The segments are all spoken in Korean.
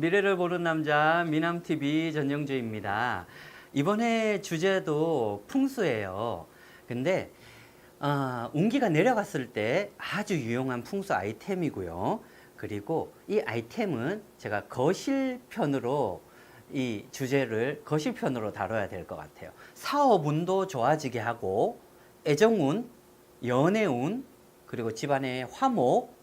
미래를 보는 남자 미남TV 전영주입니다. 이번에 주제도 풍수예요. 근데 어, 운기가 내려갔을 때 아주 유용한 풍수 아이템이고요. 그리고 이 아이템은 제가 거실편으로 이 주제를 거실편으로 다뤄야 될 것 같아요. 사업운도 좋아지게 하고 애정운, 연애운, 그리고 집안의 화목,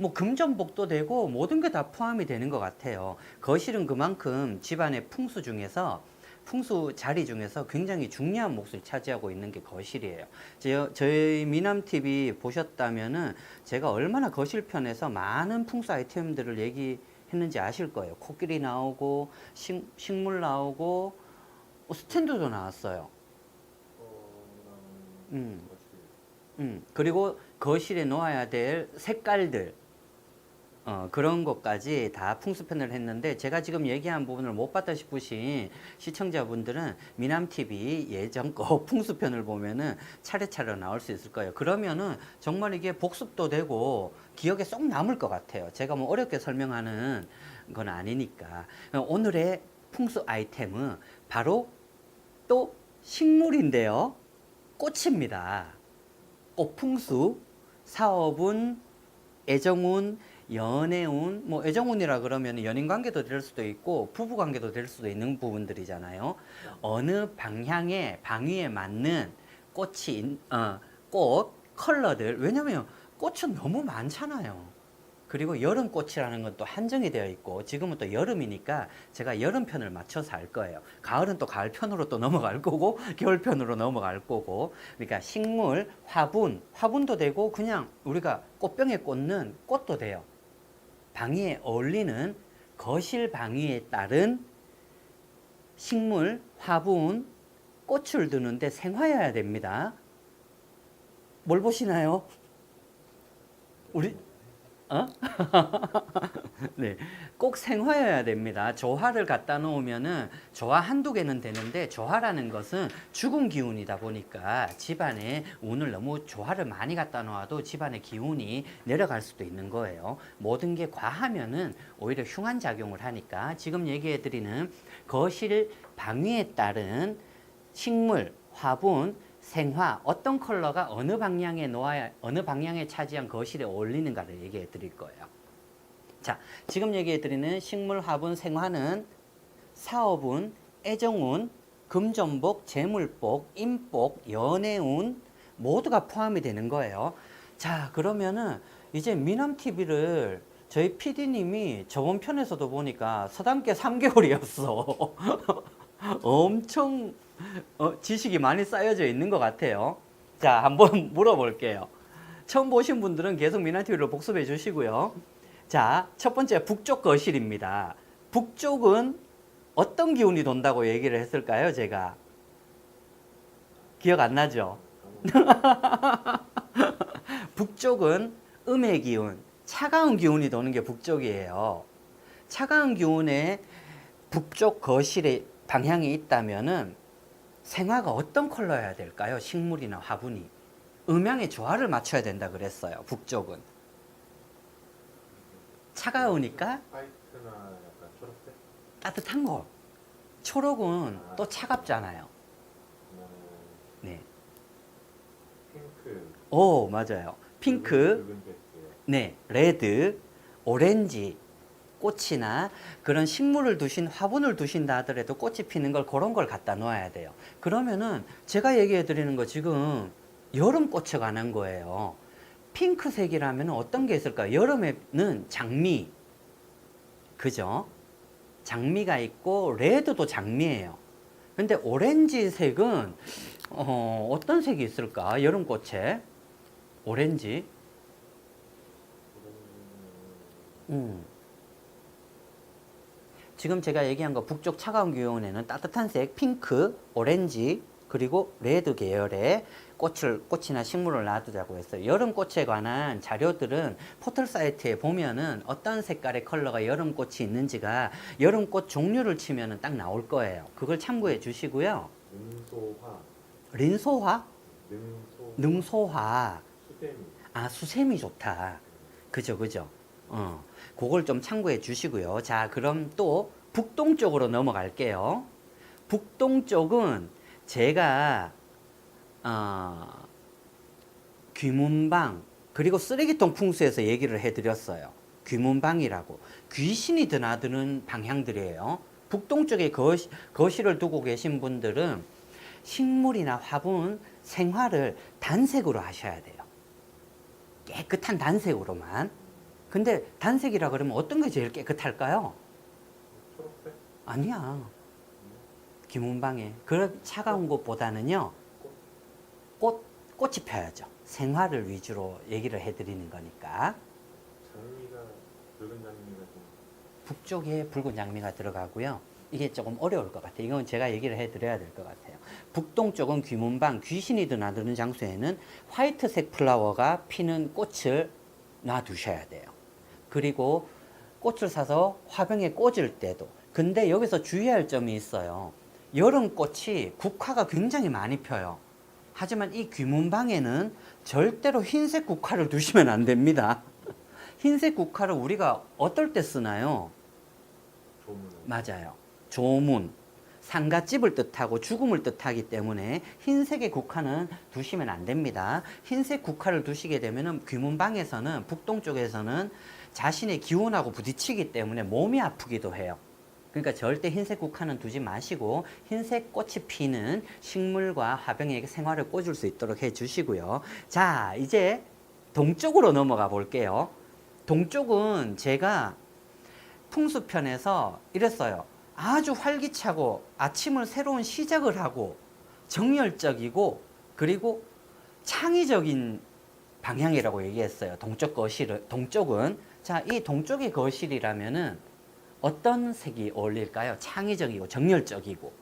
뭐 금전복도 되고 모든 게 다 포함이 되는 것 같아요. 거실은 그만큼 집안의 풍수 중에서 풍수 자리 중에서 굉장히 중요한 몫을 차지하고 있는 게 거실이에요. 저, 저희 미남 TV 보셨다면은 제가 얼마나 거실 편에서 많은 풍수 아이템들을 얘기했는지 아실 거예요. 코끼리 나오고 식, 식물 나오고 어, 스탠드도 나왔어요. 음. 음, 그리고 거실에 놓아야 될 색깔들, 어, 그런 것까지 다 풍수편을 했는데 제가 지금 얘기한 부분을 못 봤다 싶으신 시청자분들은 미남TV 예전 거 풍수편을 보면은 차례차례 나올 수 있을 거예요. 그러면은 정말 이게 복습도 되고 기억에 쏙 남을 것 같아요. 제가 뭐 어렵게 설명하는 건 아니니까. 오늘의 풍수 아이템은 바로 또 식물인데요. 꽃입니다. 꽃풍수, 사업운, 애정운, 연애운, 뭐 애정운이라 그러면 연인 관계도 될 수도 있고 부부 관계도 될 수도 있는 부분들이잖아요. 어느 방향에 방위에 맞는 꽃이 있- 어, 꽃 컬러들 왜냐면 꽃은 너무 많잖아요. 그리고 여름 꽃이라는 건 또 한정이 되어 있고 지금은 또 여름이니까 제가 여름 편을 맞춰서 할 거예요. 가을은 또 가을 편으로 또 넘어갈 거고 겨울 편으로 넘어갈 거고 그러니까 식물, 화분, 화분도 되고 그냥 우리가 꽃병에 꽂는 꽃도 돼요. 방위에 어울리는 거실 방위에 따른 식물, 화분, 꽃을 두는데 생화여야 됩니다. 뭘 보시나요? 우리 어? 네, 꼭 생화여야 됩니다. 조화를 갖다 놓으면은 조화 한두 개는 되는데 조화라는 것은 죽은 기운이다 보니까 집안에 운을 너무 조화를 많이 갖다 놓아도 집안의 기운이 내려갈 수도 있는 거예요. 모든 게 과하면은 오히려 흉한 작용을 하니까 지금 얘기해 드리는 거실 방위에 따른 식물, 화분, 생화 어떤 컬러가 어느 방향에 놓아야 어느 방향에 차지한 거실에 어울리는가를 얘기해 드릴 거예요. 자, 지금 얘기해 드리는 식물, 화분, 생화는 사업운, 애정운, 금전복, 재물복, 인복, 연애운 모두가 포함이 되는 거예요. 자, 그러면은 이제 미남 TV를 저희 PD님이 저번 편에서도 보니까 서당께 3개월이었어. 엄청 어, 지식이 많이 쌓여져 있는 것 같아요. 자, 한번 물어볼게요. 처음 보신 분들은 계속 미나티비를 복습해 주시고요. 자, 첫 번째 북쪽 거실입니다. 북쪽은 어떤 기운이 돈다고 얘기를 했을까요, 제가? 기억 안 나죠? 북쪽은 음의 기운, 차가운 기운이 도는 게 북쪽이에요. 차가운 기운에 북쪽 거실에 방향이 있다면은 생화가 어떤 컬러여야 될까요? 식물이나 화분이. 음양의 조화를 맞춰야 된다 그랬어요. 북쪽은. 차가우니까? 따뜻한 거. 초록은 또 차갑잖아요. 네. 핑크 오, 맞아요. 핑크, 네, 레드, 오렌지, 꽃이나 그런 식물을 두신 화분을 두신다 하더라도 꽃이 피는 걸 그런 걸 갖다 놓아야 돼요. 그러면은 제가 얘기해 드리는 거 지금 여름 꽃에 관한 거예요. 핑크색이라면 어떤 게 있을까요? 여름에는 장미. 그죠? 장미가 있고 레드도 장미예요. 근데 오렌지색은 어, 어떤 색이 있을까? 여름 꽃에 오렌지. 음. 지금 제가 얘기한 거 북쪽 차가운 기온에는 따뜻한 색 핑크, 오렌지 그리고 레드 계열의 꽃을 꽃이나 식물을 놔두자고 했어요. 여름 꽃에 관한 자료들은 포털 사이트에 보면은 어떤 색깔의 컬러가 여름 꽃이 있는지가 여름 꽃 종류를 치면은 딱 나올 거예요. 그걸 참고해 주시고요. 능소화, 린소화, 능소, 능소화, 수세미 아 수세미 좋다. 그죠, 그죠. 어, 그걸 좀 참고해 주시고요. 자, 그럼 또 북동쪽으로 넘어갈게요. 북동쪽은 제가 어, 귀문방 그리고 쓰레기통 풍수에서 얘기를 해드렸어요. 귀문방이라고 귀신이 드나드는 방향들이에요. 북동쪽에 거시, 거실을 두고 계신 분들은 식물이나 화분 생활을 단색으로 하셔야 돼요. 깨끗한 단색으로만. 근데 단색이라 그러면 어떤 게 제일 깨끗할까요? 초록색? 아니야. 김은방에. 그런 차가운 것보다는요, 꽃, 꽃이 펴야죠. 생화를 위주로 얘기를 해드리는 거니까. 장미가 붉은 장미가 좀 북쪽에 붉은 장미가 들어가고요. 이게 조금 어려울 것 같아요. 이건 제가 얘기를 해드려야 될 것 같아요. 북동쪽은 귀문방, 귀신이 드나드는 장소에는 화이트색 플라워가 피는 꽃을 놔두셔야 돼요. 그리고 꽃을 사서 화병에 꽂을 때도. 근데 여기서 주의할 점이 있어요. 여름 꽃이 국화가 굉장히 많이 펴요. 하지만 이 귀문방에는 절대로 흰색 국화를 두시면 안 됩니다. 흰색 국화를 우리가 어떨 때 쓰나요? 조문을 맞아요. 조문, 상갓집을 뜻하고 죽음을 뜻하기 때문에 흰색의 국화는 두시면 안 됩니다. 흰색 국화를 두시게 되면 귀문방에서는 북동쪽에서는 자신의 기운하고 부딪히기 때문에 몸이 아프기도 해요. 그러니까 절대 흰색 국화는 두지 마시고 흰색 꽃이 피는 식물과 화병에 생활을 꽂을 수 있도록 해 주시고요. 자, 이제 동쪽으로 넘어가 볼게요. 동쪽은 제가 풍수편에서 이랬어요. 아주 활기차고 아침을 새로운 시작을 하고 정열적이고 그리고 창의적인 방향이라고 얘기했어요. 동쪽 거실 동쪽은 자, 이 동쪽의 거실이라면은 어떤 색이 어울릴까요? 창의적이고 정열적이고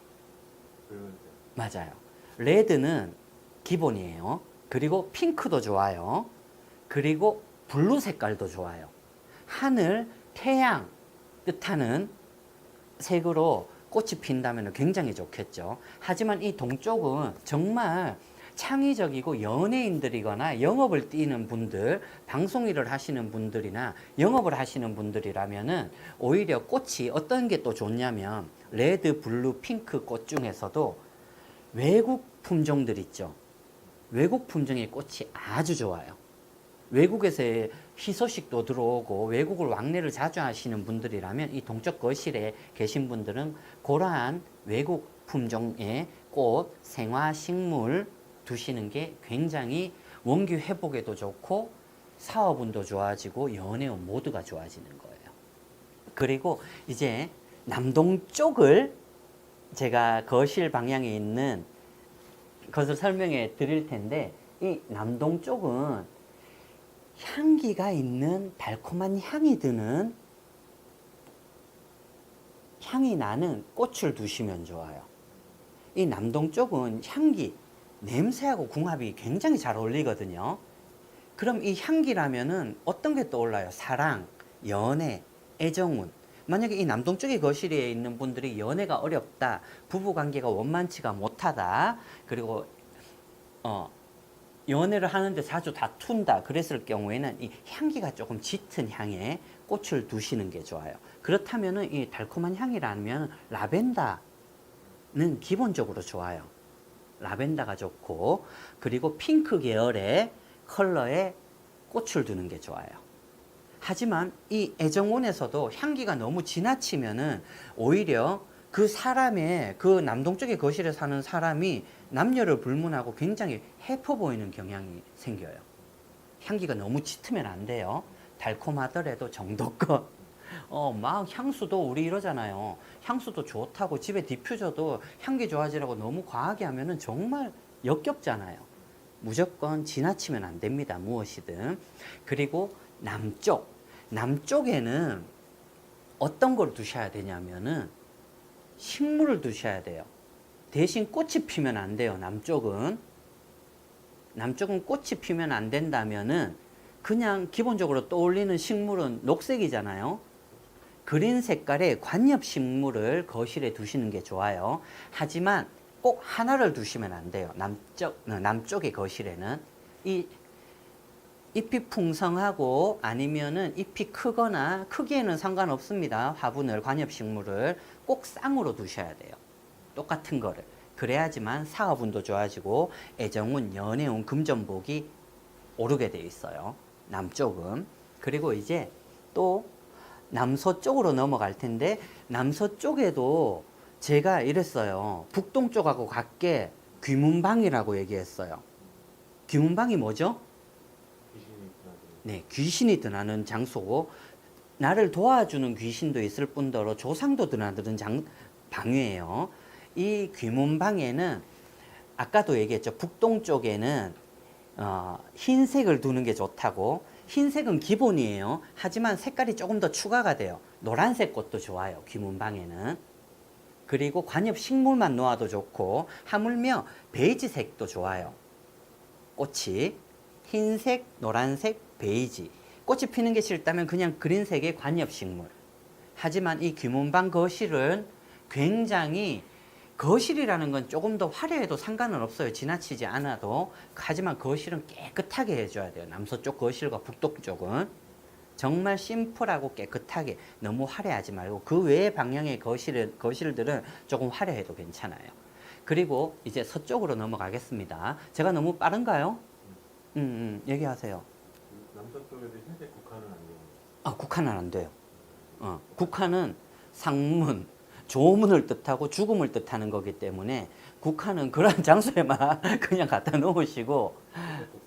맞아요. 레드는 기본이에요. 그리고 핑크도 좋아요. 그리고 블루 색깔도 좋아요. 하늘, 태양 뜻하는 색으로 꽃이 핀다면 굉장히 좋겠죠. 하지만 이 동쪽은 정말 창의적이고 연예인들이거나 영업을 뛰는 분들, 방송 일을 하시는 분들이나 영업을 하시는 분들이라면은 오히려 꽃이 어떤 게 또 좋냐면 레드, 블루, 핑크 꽃 중에서도 외국 품종들 있죠. 외국 품종의 꽃이 아주 좋아요. 외국에서의 희소식도 들어오고 외국을 왕래를 자주 하시는 분들이라면 이 동쪽 거실에 계신 분들은 그러한 외국 품종의 꽃, 생화, 식물 두시는 게 굉장히 원기 회복에도 좋고 사업운도 좋아지고 연애운 모두가 좋아지는 거예요. 그리고 이제 남동쪽을 제가 거실 방향에 있는 것을 설명해 드릴 텐데 이 남동쪽은 향기가 있는 달콤한 향이 드는 향이 나는 꽃을 두시면 좋아요. 이 남동쪽은 향기, 냄새하고 궁합이 굉장히 잘 어울리거든요. 그럼 이 향기라면은 어떤 게 떠올라요? 사랑, 연애, 애정운. 만약에 이 남동쪽의 거실에 있는 분들이 연애가 어렵다, 부부 관계가 원만치가 못하다, 그리고 어 연애를 하는데 자주 다툰다 그랬을 경우에는 이 향기가 조금 짙은 향에 꽃을 두시는 게 좋아요. 그렇다면은 이 달콤한 향이라면 라벤더는 기본적으로 좋아요. 라벤더가 좋고 그리고 핑크 계열의 컬러의 꽃을 두는 게 좋아요. 하지만 이 애정원에서도 향기가 너무 지나치면은 오히려 그 사람의 그 남동쪽의 거실에 사는 사람이 남녀를 불문하고 굉장히 해퍼 보이는 경향이 생겨요. 향기가 너무 짙으면 안 돼요. 달콤하더라도 정도껏. 어, 막 향수도 우리 이러잖아요. 향수도 좋다고 집에 디퓨저도 향기 좋아지라고 너무 과하게 하면은 정말 역겹잖아요. 무조건 지나치면 안 됩니다. 무엇이든. 그리고 남쪽. 남쪽에는 어떤 걸 두셔야 되냐면은 식물을 두셔야 돼요. 대신 꽃이 피면 안 돼요. 남쪽은. 남쪽은 꽃이 피면 안 된다면은 그냥 기본적으로 떠올리는 식물은 녹색이잖아요. 그린 색깔의 관엽 식물을 거실에 두시는 게 좋아요. 하지만 꼭 하나를 두시면 안 돼요. 남쪽, 어, 남쪽의 거실에는. 이, 잎이 풍성하고 아니면은 잎이 크거나 크기에는 상관없습니다. 화분을 관엽식물을 꼭 쌍으로 두셔야 돼요. 똑같은 거를. 그래야지만 사과분도 좋아지고 애정운, 연애운, 금전복이 오르게 돼 있어요. 남쪽은. 그리고 이제 또 남서쪽으로 넘어갈 텐데 남서쪽에도 제가 이랬어요. 북동쪽하고 같게 귀문방이라고 얘기했어요. 귀문방이 뭐죠? 네, 귀신이 드나는 장소고 나를 도와주는 귀신도 있을 뿐더러 조상도 드나드는 장, 방이에요. 이 귀문방에는 아까도 얘기했죠. 북동쪽에는 어, 흰색을 두는 게 좋다고. 흰색은 기본이에요. 하지만 색깔이 조금 더 추가가 돼요. 노란색 꽃도 좋아요. 귀문방에는. 그리고 관엽 식물만 놓아도 좋고 하물며 베이지색도 좋아요. 꽃이 흰색, 노란색, 베이지. 꽃이 피는 게 싫다면 그냥 그린색의 관엽 식물. 하지만 이 귀문방 거실은 굉장히 거실이라는 건 조금 더 화려해도 상관은 없어요. 지나치지 않아도. 하지만 거실은 깨끗하게 해줘야 돼요. 남서쪽 거실과 북동쪽은. 정말 심플하고 깨끗하게 너무 화려하지 말고 그 외의 방향의 거실, 거실들은 조금 화려해도 괜찮아요. 그리고 이제 서쪽으로 넘어가겠습니다. 제가 너무 빠른가요? 음, 음, 얘기하세요. 남서쪽에도 흰색 국화는 안 돼요. 아, 국화는 안 돼요. 어, 국화는 상문, 조문을 뜻하고 죽음을 뜻하는 거기 때문에 국화는 그런 장소에만 그냥 갖다 놓으시고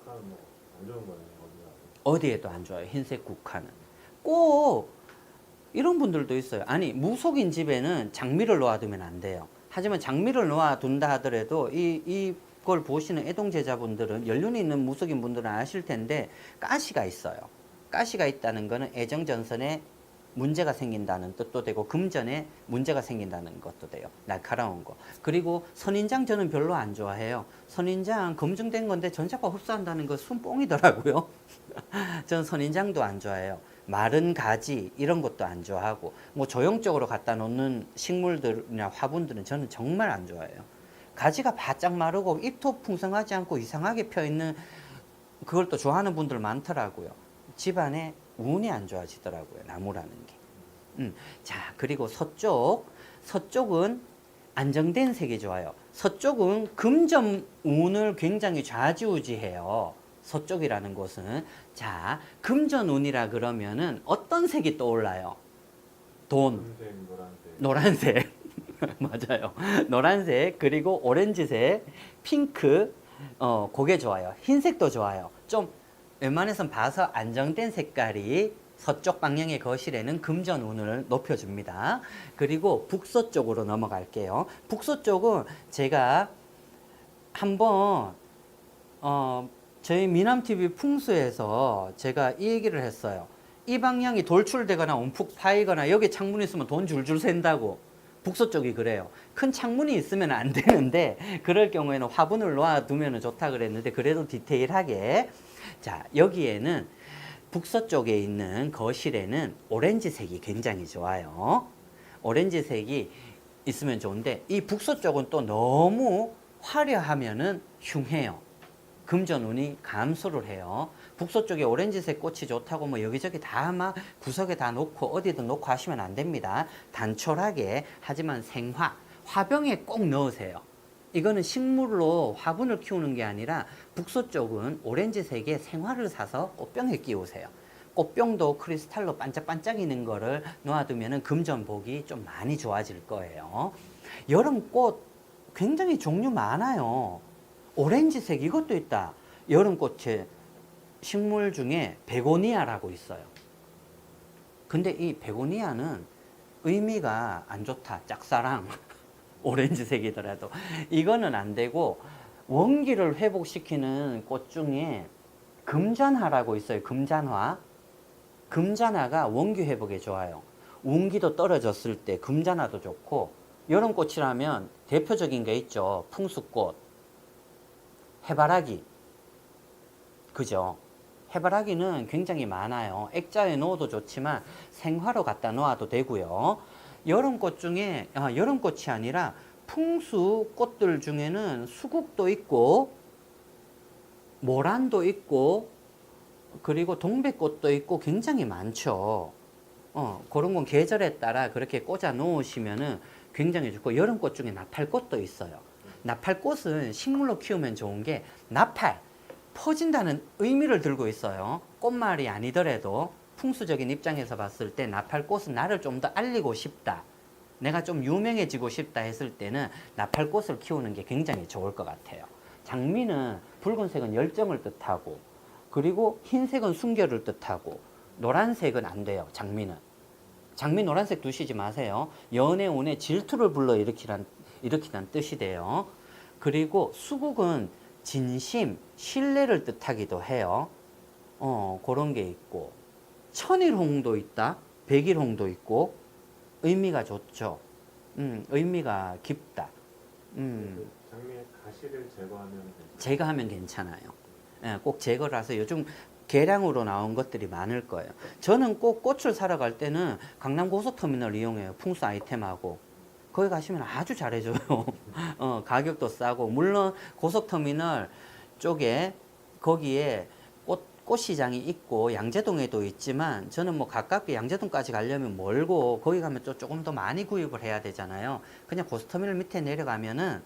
국화는 뭐 안 좋은 거예요. 어디에도 안 좋아요. 흰색 국화는. 꼭 이런 분들도 있어요. 아니, 무속인 집에는 장미를 놓아두면 안 돼요. 하지만 장미를 놓아둔다 하더라도 이, 이걸 보시는 애동제자분들은 연륜이 있는 무속인 분들은 아실 텐데 가시가 있어요. 가시가 있다는 거는 애정전선에 문제가 생긴다는 뜻도 되고 금전에 문제가 생긴다는 것도 돼요. 날카로운 거. 그리고 선인장 저는 별로 안 좋아해요. 선인장 검증된 건데 전자파 흡수한다는 거 순뽕이더라고요. 저는 선인장도 안 좋아해요. 마른 가지 이런 것도 안 좋아하고 뭐 조형적으로 갖다 놓는 식물들이나 화분들은 저는 정말 안 좋아해요. 가지가 바짝 마르고 잎도 풍성하지 않고 이상하게 펴 있는 그걸 또 좋아하는 분들 많더라고요. 집안에 운이 안 좋아지더라고요. 나무라는 게. 음. 자, 그리고 서쪽. 서쪽은 안정된 색이 좋아요. 서쪽은 금전 운을 굉장히 좌지우지해요. 서쪽이라는 곳은. 자, 금전 운이라 그러면은 어떤 색이 떠올라요? 돈. 노란색. 노란색 맞아요 노란색 그리고 오렌지색 핑크 어 그게 좋아요 흰색도 좋아요 좀 웬만해선 봐서 안정된 색깔이 서쪽 방향의 거실에는 금전 운을 높여줍니다 그리고 북서쪽으로 넘어갈게요 북서쪽은 제가 한번 어 저희 미남 TV 풍수에서 제가 이 얘기를 했어요. 이 방향이 돌출되거나 움푹 파이거나 여기 창문이 있으면 돈 줄줄 샌다고. 북서쪽이 그래요. 큰 창문이 있으면 안 되는데 그럴 경우에는 화분을 놓아두면 좋다 그랬는데 그래도 디테일하게 자 여기에는 북서쪽에 있는 거실에는 오렌지색이 굉장히 좋아요. 오렌지색이 있으면 좋은데 이 북서쪽은 또 너무 화려하면은 흉해요. 금전운이 감소를 해요. 북서쪽에 오렌지색 꽃이 좋다고 뭐 여기저기 다 막 구석에 다 놓고 어디든 놓고 하시면 안 됩니다. 단촐하게 하지만 생화, 화병에 꼭 넣으세요. 이거는 식물로 화분을 키우는 게 아니라 북서 쪽은 오렌지색의 생화를 사서 꽃병에 끼우세요. 꽃병도 크리스탈로 반짝반짝이는 거를 놓아두면 금전복이 좀 많이 좋아질 거예요. 여름꽃 굉장히 종류 많아요. 오렌지색 이것도 있다. 여름꽃에 식물 중에 베고니아라고 있어요. 근데 이 베고니아는 의미가 안 좋다. 짝사랑. 오렌지색이더라도. 이거는 안 되고 원기를 회복시키는 꽃 중에 금잔화라고 있어요. 금잔화. 금잔화가 원기 회복에 좋아요. 운기도 떨어졌을 때 금잔화도 좋고 여름 꽃이라면 대표적인 게 있죠. 풍수꽃. 해바라기. 그죠? 해바라기는 굉장히 많아요. 액자에 넣어도 좋지만 생화로 갖다 놓아도 되고요. 여름꽃 중에 아, 여름꽃이 아니라 풍수 꽃들 중에는 수국도 있고 모란도 있고 그리고 동백꽃도 있고 굉장히 많죠. 어, 그런 건 계절에 따라 그렇게 꽂아 놓으시면은 굉장히 좋고 여름꽃 중에 나팔꽃도 있어요. 나팔꽃은 식물로 키우면 좋은 게 나팔 퍼진다는 의미를 들고 있어요. 꽃말이 아니더라도 풍수적인 입장에서 봤을 때 나팔꽃은 나를 좀 더 알리고 싶다. 내가 좀 유명해지고 싶다 했을 때는 나팔꽃을 키우는 게 굉장히 좋을 것 같아요. 장미는 붉은색은 열정을 뜻하고 그리고 흰색은 순결을 뜻하고 노란색은 안 돼요. 장미는. 장미 노란색 두시지 마세요. 연애 운에 질투를 불러 일으키란 일으키는 뜻이 돼요. 그리고 수국은 진심, 신뢰를 뜻하기도 해요. 어, 그런 게 있고 천일홍도 있다. 백일홍도 있고 의미가 좋죠. 음, 의미가 깊다. 음. 그 장미의 가시를 제거하면 괜찮아요. 제거하면 괜찮아요. 예, 꼭 제거를 해서 요즘 계량으로 나온 것들이 많을 거예요. 저는 꼭 꽃을 사러 갈 때는 강남 고속터미널 이용해요. 풍수 아이템하고. 거기 가시면 아주 잘해줘요. 어, 가격도 싸고. 물론 고속터미널 쪽에 거기에 꽃, 꽃시장이 있고 양재동에도 있지만 저는 뭐 가깝게 양재동까지 가려면 멀고 거기 가면 또 조금 더 많이 구입을 해야 되잖아요. 그냥 고속터미널 밑에 내려가면은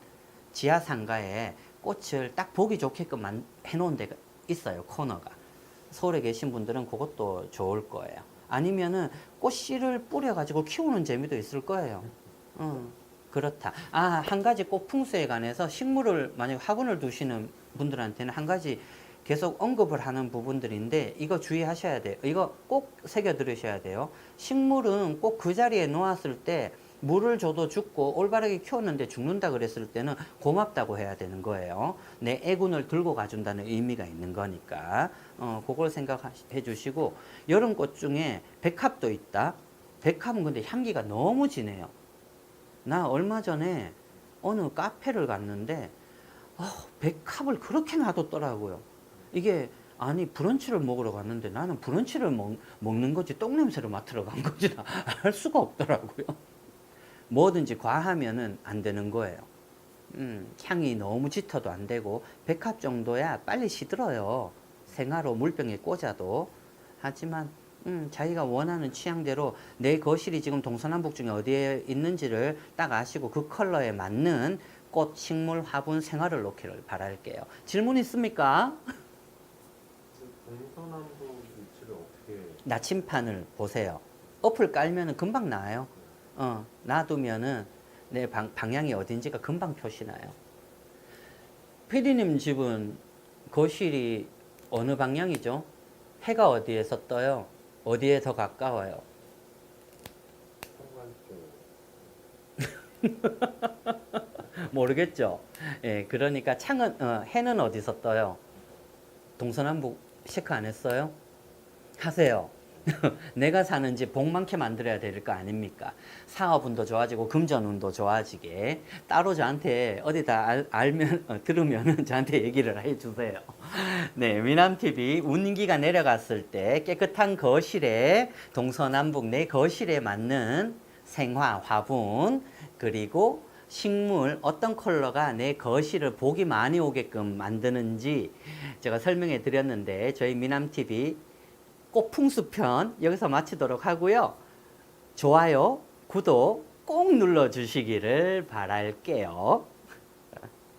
지하 상가에 꽃을 딱 보기 좋게끔 만- 해놓은 데가 있어요 코너가. 서울에 계신 분들은 그것도 좋을 거예요. 아니면은 꽃씨를 뿌려가지고 키우는 재미도 있을 거예요. 어, 그렇다. 아 한 가지 꽃 풍수에 관해서 식물을 만약 화분을 두시는 분들한테는 한 가지 계속 언급을 하는 부분들인데 이거 주의하셔야 돼요 이거 꼭 새겨 들으셔야 돼요 식물은 꼭 그 자리에 놓았을 때 물을 줘도 죽고 올바르게 키웠는데 죽는다 그랬을 때는 고맙다고 해야 되는 거예요. 내 애군을 들고 가준다는 의미가 있는 거니까 어, 그걸 생각해 주시고 여름꽃 중에 백합도 있다. 백합은 근데 향기가 너무 진해요. 나 얼마 전에 어느 카페를 갔는데 어, 백합을 그렇게 놔뒀더라고요. 이게 아니 브런치를 먹으러 갔는데 나는 브런치를 먹, 먹는 거지 똥 냄새를 맡으러 간 거지 알 수가 없더라고요. 뭐든지 과하면은 안 되는 거예요. 음, 향이 너무 짙어도 안 되고 백합 정도야 빨리 시들어요. 생화로 물병에 꽂아도 하지만 음, 자기가 원하는 취향대로 내 거실이 지금 동서남북 중에 어디에 있는지를 딱 아시고 그 컬러에 맞는 꽃, 식물, 화분, 생화를 놓기를 바랄게요. 질문 있습니까? 그 동서남북 위치를 어떻게 나침판을 보세요. 어플 깔면은 금방 나와요. 어, 놔두면은 내 방, 방향이 어딘지가 금방 표시나요. 피디님 집은 거실이 어느 방향이죠? 해가 어디에서 떠요? 어디에 더 가까워요? 쪽 모르겠죠. 예, 그러니까 창은 어, 해는 어디서 떠요? 동서남북 체크 안 했어요? 하세요. 내가 사는 집 복 많게 만들어야 될 거 아닙니까? 사업운도 좋아지고 금전운도 좋아지게 따로 저한테 어디다 알, 알면 어, 들으면은 저한테 얘기를 해주세요. 네, 미남 TV 운기가 내려갔을 때 깨끗한 거실에 동서남북 내 거실에 맞는 생화 화분 그리고 식물 어떤 컬러가 내 거실을 복이 많이 오게끔 만드는지 제가 설명해 드렸는데 저희 미남 TV 꽃풍수 편 여기서 마치도록 하고요. 좋아요, 구독 꼭 눌러 주시기를 바랄게요.